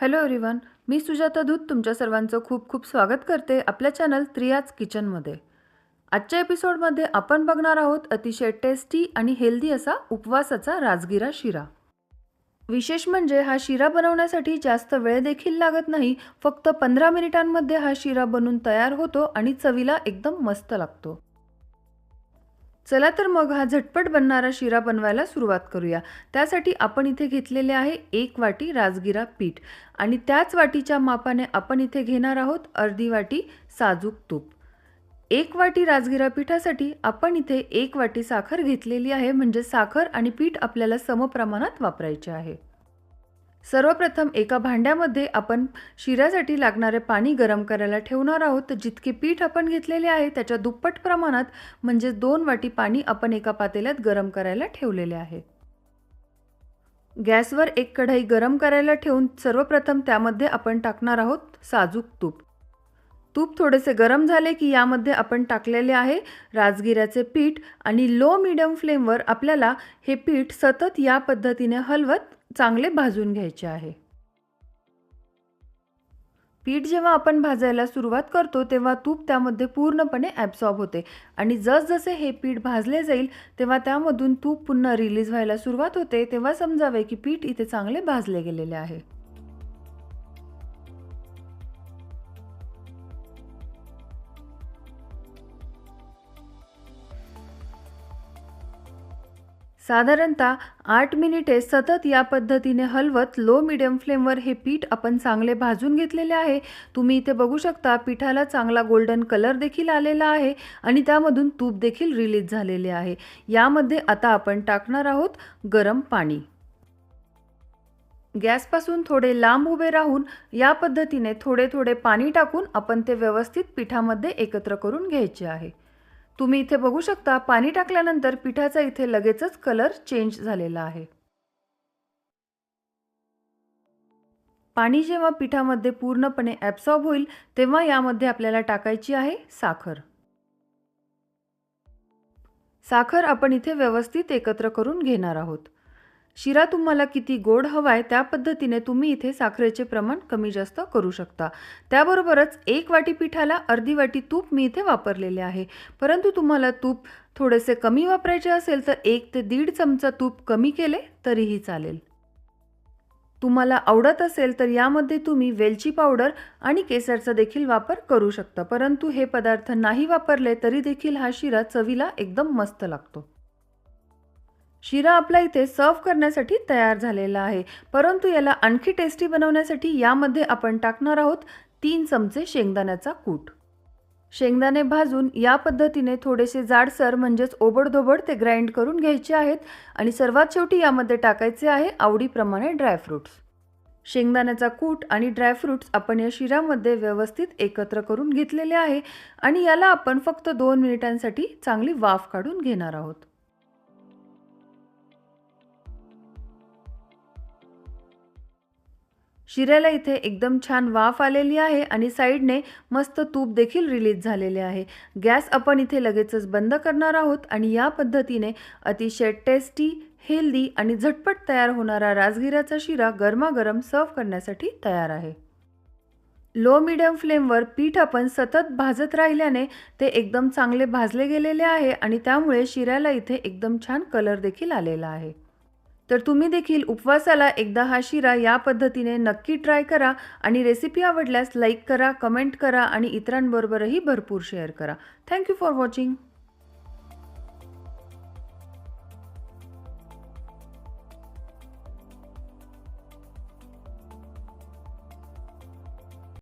Hello everyone मी सुजाता दूत तुमच्या सर्वांचं खूप खूप स्वागत करते आपल्या चॅनल त्रियाज किचनमध्ये. आजच्या एपिसोडमध्ये आपण बघणार आहोत अतिशय टेस्टी आणि हेल्दी असा उपवासाचा राजगिरा शिरा. विशेष म्हणजे हा शिरा बनवण्यासाठी जास्त वेळ देखील लागत नाही फक्त पंधरा मिनिटांमध्ये हा शिरा बनून तयार होतो आणि चवीला एकदम मस्त लागतो. चला तर मग हा झटपट बनणारा शिरा बनवायला सुरुवात करूया. त्यासाठी आपण इथे घेतलेले आहे एक वाटी राजगिरा पीठ आणि त्याच वाटीच्या मापाने आपण इथे घेणार आहोत अर्धी वाटी साजूक तूप. एक वाटी राजगिरा पिठासाठी आपण इथे एक वाटी साखर घेतलेली आहे म्हणजे साखर आणि पीठ आपल्याला समप्रमाणात वापरायचे आहे. सर्वप्रथम एका भांड्यामध्ये आपण शिऱ्यासाठी लागणारे पाणी गरम करायला ठेवणार आहोत. तर जितके पीठ आपण घेतलेले आहे त्याच्या दुप्पट प्रमाणात म्हणजे दोन वाटी पाणी आपण एका पातेल्यात गरम करायला ठेवलेले आहे. गॅसवर एक कढाई गरम करायला ठेवून सर्वप्रथम त्यामध्ये आपण टाकणार आहोत साजूक तूप. तूप थोडेसे गरम झाले की यामध्ये आपण टाकलेले आहे राजगिऱ्याचे पीठ आणि लो मिडियम फ्लेमवर आपल्याला हे पीठ सतत या पद्धतीने हलवत चांगले भाजून घ्यायचे आहे. पीठ जेव्हा आपण भाजायला सुरुवात करतो तेव्हा तूप त्यामध्ये पूर्णपणे ॲब्सॉर्ब होते आणि जसजसे हे पीठ भाजले जाईल तेव्हा त्यामधून तूप पुन्हा रिलीज व्हायला सुरुवात होते तेव्हा समजावे की पीठ इथे चांगले भाजले गेलेले आहे. साधारणतः आठ मिनिटे सतत या पद्धतीने हलवत लो मिडियम फ्लेमवर हे पीठ आपण चांगले भाजून घेतलेले आहे. तुम्ही इथे बघू शकता पिठाला चांगला गोल्डन कलर देखील आलेला आहे आणि त्यामधून तूप देखील रिलीज झालेले आहे. यामध्ये आता आपण टाकणार आहोत गरम पाणी. गॅसपासून थोडे लांब उभे राहून या पद्धतीने थोडे थोडे पाणी टाकून आपण ते व्यवस्थित पिठामध्ये एकत्र करून घ्यायचे आहे. तुम्ही इथे बघू शकता पाणी टाकल्यानंतर पिठाचा इथे लगेचच कलर चेंज झालेला आहे. पाणी जेव्हा पिठामध्ये पूर्णपणे ॲब्सॉर्ब होईल तेव्हा यामध्ये आपल्याला टाकायची आहे साखर. साखर आपण इथे व्यवस्थित एकत्र करून घेणार आहोत. शिरा तुम्हाला किती गोड हवा आहे त्या पद्धतीने तुम्ही इथे साखरेचे प्रमाण कमी जास्त करू शकता. त्याबरोबरच एक वाटी पिठाला अर्धी वाटी तूप मी इथे वापरलेले आहे. परंतु तुम्हाला तूप थोडेसे कमी वापरायचे असेल तर एक ते दीड चमचा तूप कमी केले तरीही चालेल. तुम्हाला आवडत असेल तर यामध्ये तुम्ही वेलची पावडर आणि केसरचा देखील वापर करू शकता. परंतु हे पदार्थ नाही वापरले तरी देखील हा शिरा चवीला एकदम मस्त लागतो. शिरा आपला इथे सर्व करण्यासाठी तयार झालेला आहे. परंतु याला आणखी टेस्टी बनवण्यासाठी यामध्ये आपण टाकणार आहोत तीन चमचे शेंगदाण्याचा कूट. शेंगदाणे भाजून या पद्धतीने थोडेसे जाडसर म्हणजेच ओबडधोबड ते ग्राइंड करून घ्यायचे आहेत आणि सर्वात शेवटी यामध्ये टाकायचे आहे आवडीप्रमाणे ड्रायफ्रूट्स शेंगदाण्याचा कूट आणि ड्रायफ्रूट्स आपण या शिरामध्ये व्यवस्थित एकत्र करून घेतलेले आहे आणि याला आपण फक्त दोन मिनिटांसाठी चांगली वाफ काढून घेणार आहोत. शिऱ्याला इथे एकदम छान वाफ आलेली आहे आणि साईडने मस्त तूप देखील रिलीज झालेले आहे. गॅस आपण इथे लगेचच बंद करणार आहोत आणि या पद्धतीने अतिशय टेस्टी हेल्दी आणि झटपट तयार होणारा राजगिराचा शिरा गरमागरम सर्व करण्यासाठी तयार आहे. लो मिडियम फ्लेमवर पीठ आपण सतत भाजत राहिल्याने ते एकदम चांगले भाजले गेलेले आहे आणि त्यामुळे शिऱ्याला इथे एकदम छान कलर देखील आलेला आहे. तर तुम्ही देखील उपवासाला एकदा हा शिरा या पद्धतीने नक्की ट्राय करा आणि रेसिपी आवडल्यास लाईक करा कमेंट करा आणि इतरांबरोबरही भरपूर शेअर करा. Thank you for watching